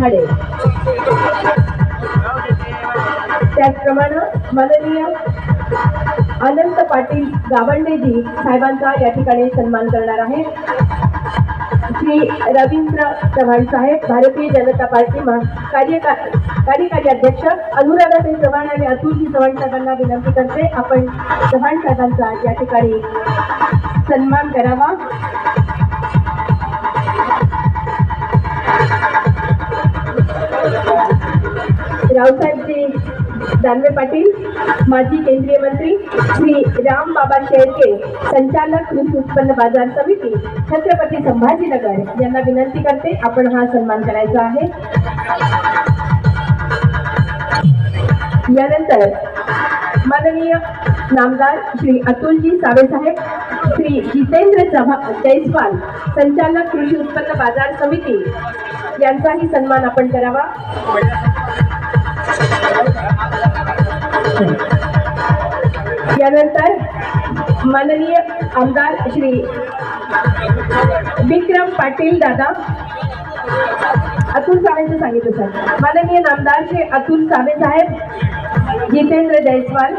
बापू त्याचप्रमाणे माननीय अनंत पाटील गावंडेजी साहेबांचा या ठिकाणी सन्मान करणार आहे. श्री रवींद्र चव्हाण साहेब भारतीय जनता पार्टी कार्यका कार्यकारी अध्यक्ष अनुराधाताई चव्हाण आणि अतुलजी चव्हाण साहेबांना विनंती करते आपण चव्हाण साहेबांचा या ठिकाणी सन्मान करावा. दानवे पाटील माजी केंद्रीय मंत्री श्री राम बाबा शेळके संचालक कृषी उत्पन्न बाजार समिती छत्रपती संभाजीनगर. यांना विनंती करते आपण हा सन्मान करायचा आहे. यानंतर माननीय नामदार श्री अतुलजी सावेसाहेब श्री जितेंद्र चव्हा जयस्वाल संचालक कृषी उत्पन्न बाजार समिती यांचाही सन्मान आपण करावा. यानंतर माननीय आमदार श्री विक्रम पाटील दादा. अतुल सावेंचं सांगितलं सर. माननीय नामदार श्री अतुल सावे साहेब जितेंद्र जयस्वाल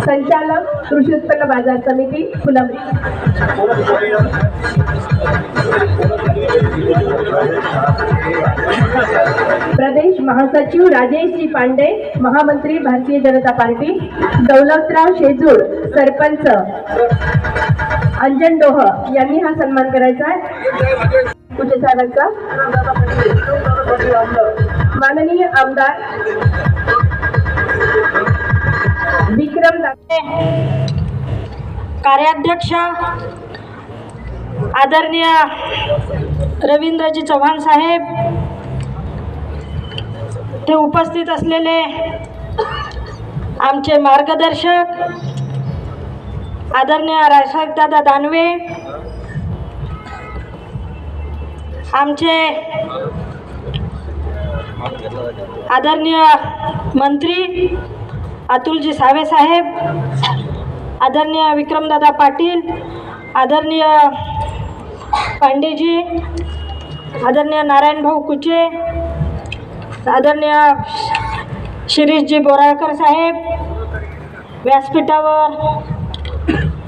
संचालक कृषी उत्पन्न बाजार समिती फुलंब्री. महासचिव राजेशजी पांडे महामंत्री भारतीय जनता पार्टी दौलतराव शेजूर सरपंच अंजन डोह यांनी हा सन्मान करायचा आहे. कुठे साहेबांचा. माननीय आमदार विक्रम कार्याध्यक्ष आदरणीय रवींद्रजी चव्हाण साहेब ते उपस्थित असलेले आमचे मार्गदर्शक आदरणीय रायसाहेब दानवे आमचे आदरणीय मंत्री अतुलजी सावे साहेब आदरणीय विक्रमदादा पाटील आदरणीय पांडेजी आदरणीय नारायणभाऊ कुचे आदरणीय शिरीषजी बोराळकर साहेब व्यासपीठावर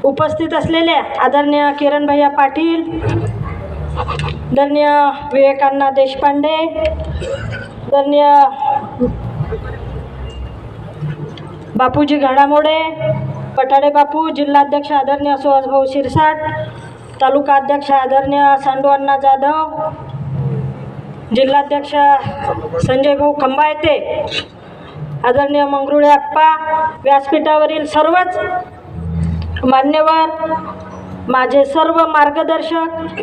उपस्थित असलेले आदरणीय किरण भैया पाटील धन्य विवेकांना देशपांडे धन्य बापूजी घाडामोडे पठाडे बापू जिल्हाध्यक्ष आदरणीय सुहासभाऊ शिरसाट तालुका अध्यक्ष आदरणीय सांडू अण्णा जाधव जिल्हाध्यक्ष संजय भाऊ खंबायते आदरणीय मंगरुळे आप्पा व्यासपीठावरील सर्वच मान्यवर माझे सर्व मार्गदर्शक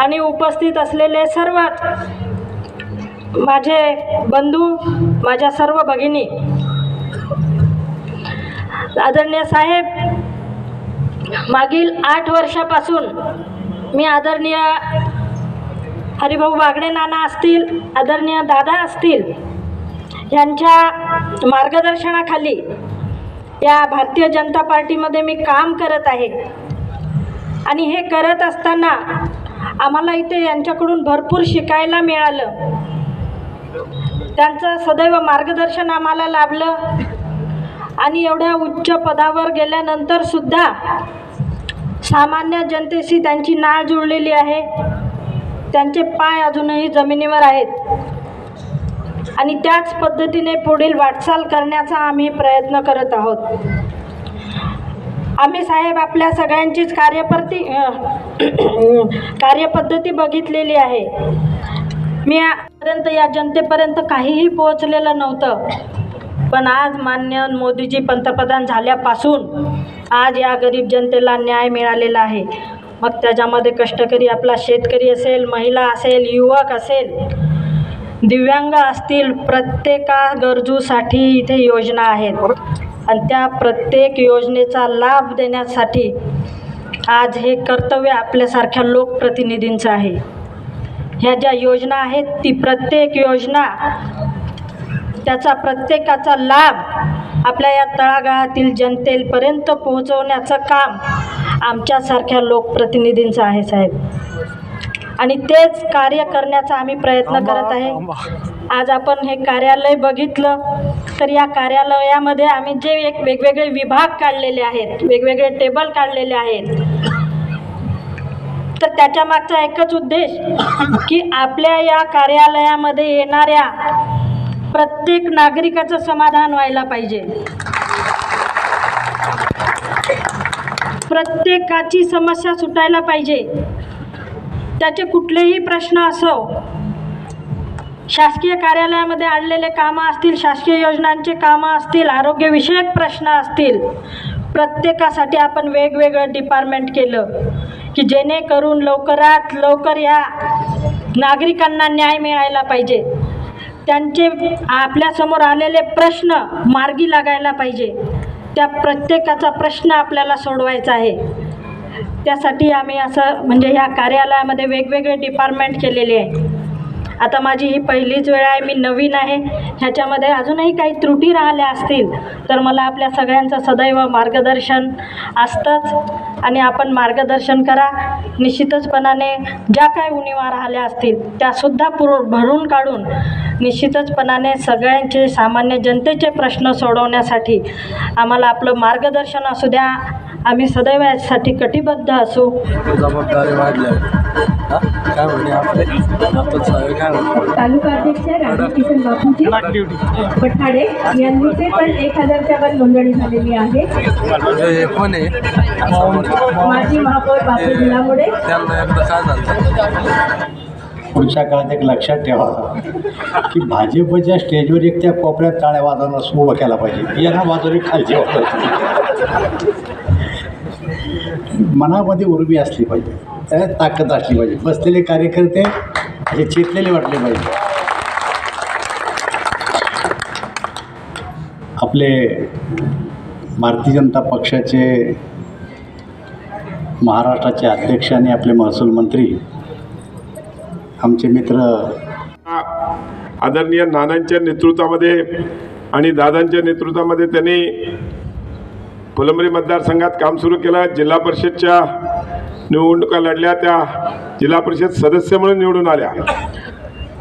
आणि उपस्थित असलेले सर्व माझे बंधू माझ्या सर्व भगिनी आदरणीय साहेब मागील आठ वर्षापासून मी आदरणीय हरिभाऊ बागडे नाना असतील आदरणीय दादा असतील यांच्या मार्गदर्शनाखाली या भारतीय जनता पार्टीमध्ये मी काम करत आहे. आणि हे करत असताना आम्हाला इथे यांच्याकडून भरपूर शिकायला मिळालं. त्यांचं सदैव मार्गदर्शन आम्हाला लाभलं. आणि एवढ्या उच्च पदावर गेल्यानंतरसुद्धा सामान्य जनतेशी त्यांची नाळ जुळलेली आहे. त्यांचे पाय अजूनही जमिनीवर आहेत. आणि त्याच पद्धतीने पुढील वाटचाल करण्याचा आम्ही प्रयत्न करत आहोत. आम्ही साहेब आपल्या सगळ्यांचीच कार्यप्रती कार्यपद्धती बघितलेली आहे. मी आजपर्यंत या जनतेपर्यंत काहीही पोहोचलेलं नव्हतं. पण आज मान्य मोदीजी पंतप्रधान झाल्यापासून आज या गरीब जनतेला न्याय मिळालेला आहे. मग त्याच्यामध्ये कष्टकरी आपला शेतकरी असेल महिला असेल युवक असेल दिव्यांग असतील प्रत्येका गरजूसाठी इथे योजना आहेत. आणि त्या प्रत्येक योजनेचा लाभ देण्यासाठी आज हे कर्तव्य आपल्यासारख्या लोकप्रतिनिधींचं आहे. ह्या ज्या योजना आहेत ती प्रत्येक योजना त्याचा प्रत्येकाचा लाभ आपल्या या तळागाळातील जनतेपर्यंत पोहोचवण्याचं काम आमच्यासारख्या लोकप्रतिनिधींचं आहे साहेब. आणि तेच कार्य करण्याचा आम्ही प्रयत्न करत आहे. आज आपण हे कार्यालय बघितलं तर या कार्यालयामध्ये आम्ही जे एक वेगवेगळे विभाग काढलेले आहेत वेगवेगळे टेबल काढलेले आहेत तर त्याच्या मागचा एकच उद्देश की आपल्या या कार्यालयामध्ये येणाऱ्या प्रत्येक नागरिकाचं समाधान व्हायला पाहिजे. प्रत्येकाची समस्या सुटायला पाहिजे. त्याचे कुठलेही प्रश्न असो शासकीय कार्यालयामध्ये आणलेले कामं असतील शासकीय योजनांचे कामं असतील आरोग्यविषयक प्रश्न असतील प्रत्येकासाठी आपण वेगवेगळं डिपार्टमेंट केलं की जेणेकरून लवकरात लवकर या नागरिकांना न्याय मिळायला पाहिजे. त्यांचे आपल्यासमोर आलेले प्रश्न मार्गी लागायला पाहिजे. त्या प्रत्येकाचा प्रश्न आपल्याला सोडवायचा आहे. त्यासाठी आम्ही असं म्हणजे ह्या कार्यालयामध्ये वेगवेगळे डिपार्टमेंट केलेले आहे. आता माझी ही पहिलीच वेळ आहे मी नवीन आहे. ह्याच्यामध्ये अजूनही काही त्रुटी राहिल्या असतील तर मला आपल्या सगळ्यांचं सदैव मार्गदर्शन असतंच. आणि आपण मार्गदर्शन करा. निश्चितचपणाने ज्या काही उणीवा राहिल्या असतील त्यासुद्धा पुर भरून काढून निश्चितचपणाने सगळ्यांचे सामान्य जनतेचे प्रश्न सोडवण्यासाठी आम्हाला आपलं मार्गदर्शन असू द्या. आम्ही सदैव यासाठी कटिबद्ध असू. जबाबदारी वाढल्या काय म्हणे आपले आपण काय म्हणतो तालुका अध्यक्ष राधाकिशन बापूजी पठाडे यांची पण एक हजारच्या वर नोंदणी झालेली आहे. कोण आहे. माजी महापौर बापू त्यांना एकदा काय झालं पुढच्या काळात एक लक्षात ठेवा की भाजपच्या स्टेजवर एक त्या कोपऱ्यात टाळ्या वाजवणं सुरू केला पाहिजे. यांना बाजूने खालची वाजवायची मनामध्ये उर्मी असली पाहिजे. ताकद असली पाहिजे. बसलेले कार्यकर्ते हे चेतलेले वाटले पाहिजे. आपले भारतीय जनता पक्षाचे महाराष्ट्राचे अध्यक्ष आणि आपले महसूल मंत्री आमचे मित्र आदरणीय नानांच्या नेतृत्वामध्ये आणि दादांच्या नेतृत्वामध्ये त्यांनी फुलंबरी मतदारसंघात काम सुरू केलं. जिल्हा परिषदच्या निवडणुका लढल्या त्या. जिल्हा परिषद सदस्य म्हणून निवडून आल्या.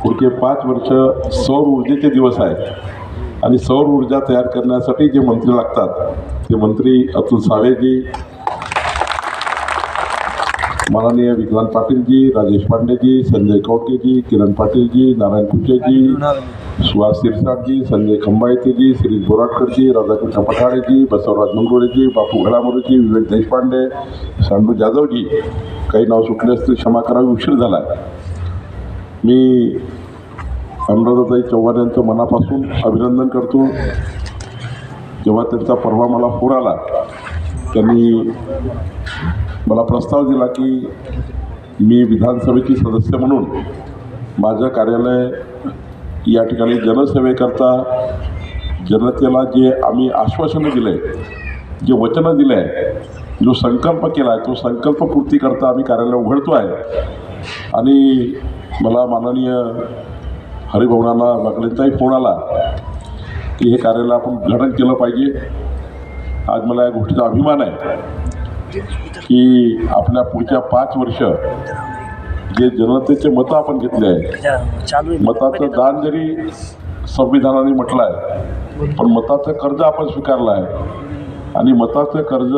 पुढचे पाच वर्ष सौर ऊर्जेचे दिवस आहेत. आणि सौर ऊर्जा तयार करण्यासाठी जे मंत्री लागतात ते मंत्री अतुल सावेजी माननीय विक्रांत पाटीलजी राजेश पांडेजी संजय कौटेजी किरण पाटीलजी नारायण कुचेजी सुहास सिरसाटजी संजय खंबायतेजी श्री बोराटकरजी राधाकृष्ण पठाडेजी बसवराज मंगोरेजी बापू घडामोरेजी विवेक देशपांडे सांडू जाधवजी. काही नाव सुटले असतील क्षमा करावी उशीर झाला मी अनुराधाताई चव्हाण यांचं मनापासून अभिनंदन करतो. जेव्हा त्यांचा परवा मला फोन आला त्यांनी मला प्रस्ताव दिला की मी विधानसभेची सदस्य म्हणून माझं कार्यालय या ठिकाणी जनसेवेकरता जनतेला जे आम्ही आश्वासनं दिले जे वचनं दिले आहे जो संकल्प केला आहे तो संकल्पपूर्तीकरता आम्ही कार्यालय उघडतो आहे. आणि मला माननीय हरिभवनाला बागलेंचाही फोन आला की हे कार्यालय आपण उद्घाटन केलं पाहिजे. आज मला या गोष्टीचा अभिमान आहे की आपल्या पुढच्या पाच वर्ष जे जनतेचे मतं आपण घेतले आहे मताचं दान जरी संविधानाने म्हटलं आहे पण मताचं कर्ज आपण स्वीकारलं आहे आणि मताचं कर्ज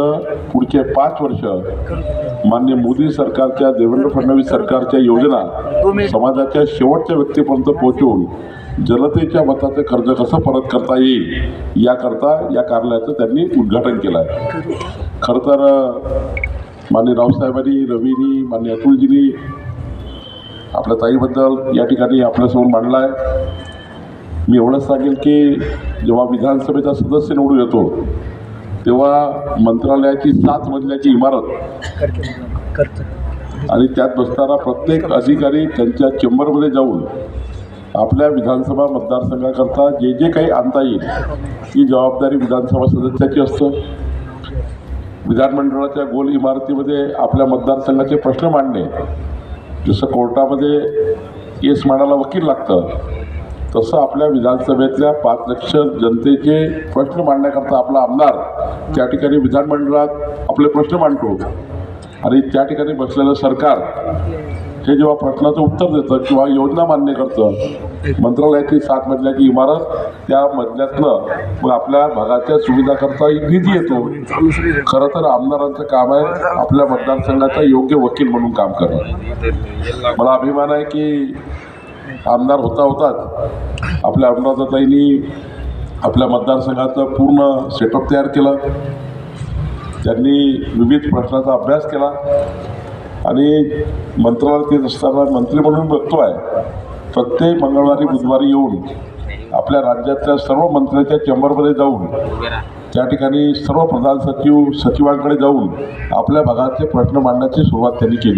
पुढचे पाच वर्ष मान्य मोदी सरकारच्या देवेंद्र फडणवीस सरकारच्या योजना समाजाच्या शेवटच्या व्यक्तीपर्यंत पोहोचवून जनतेच्या मताचं कर्ज कसं परत करता येईल याकरता या कार्यालयाचं त्यांनी उद्घाटन केलं आहे खरं तर मान्य रावसाहेबांनी रवीनी मान्य अतुलजीनी आपल्या ताईबद्दल या ठिकाणी आपल्यासमोर मांडला आहे मी एवढंच सांगेल की जेव्हा विधानसभेचा सदस्य निवडून येतो तेव्हा मंत्रालयाची सात मजल्याची इमारत आणि त्यात बसणारा प्रत्येक अधिकारी त्यांच्या चेंबरमध्ये जाऊन आपल्या विधानसभा मतदारसंघाकरता जे जे काही आणता येईल ही जबाबदारी विधानसभा सदस्याची असतं. विधानमंडळाच्या गोल इमारतीमध्ये आपल्या मतदारसंघाचे प्रश्न मांडणे जसं कोर्टामध्ये केस मांडायला वकील लागतं तसं आपल्या विधानसभेतल्या पाच लक्ष जनतेचे प्रश्न मांडण्याकरता आपला आमदार त्या ठिकाणी विधानमंडळात आपले प्रश्न मांडतो. आणि त्या ठिकाणी बसलेलं सरकार हे जेव्हा प्रश्नाचं उत्तर देतं किंवा योजना मान्य करतं मंत्रालयाची सात मजल्याची इमारत त्या मजल्यातनं मग आपल्या भागाच्या सुविधाकरता निधी येतो. खरं तर आमदारांचं काम आहे आपल्या मतदारसंघाचा योग्य वकील म्हणून काम करणं. मला अभिमान आहे की आमदार होता होताच आपल्या अनुराधाताईंनी आपल्या मतदारसंघाचं पूर्ण सेटअप तयार केलं. त्यांनी विविध प्रश्नाचा अभ्यास केला. आणि मंत्रालयात येत असताना मंत्री म्हणून बघतो आहे प्रत्येक मंगळवारी बुधवारी येऊन आपल्या राज्यातल्या सर्व मंत्र्यांच्या चेंबरमध्ये जाऊन त्या ठिकाणी सर्व प्रधान सचिव सचिवांकडे जाऊन आपल्या भागाचे प्रश्न मांडण्याची सुरुवात त्यांनी केली.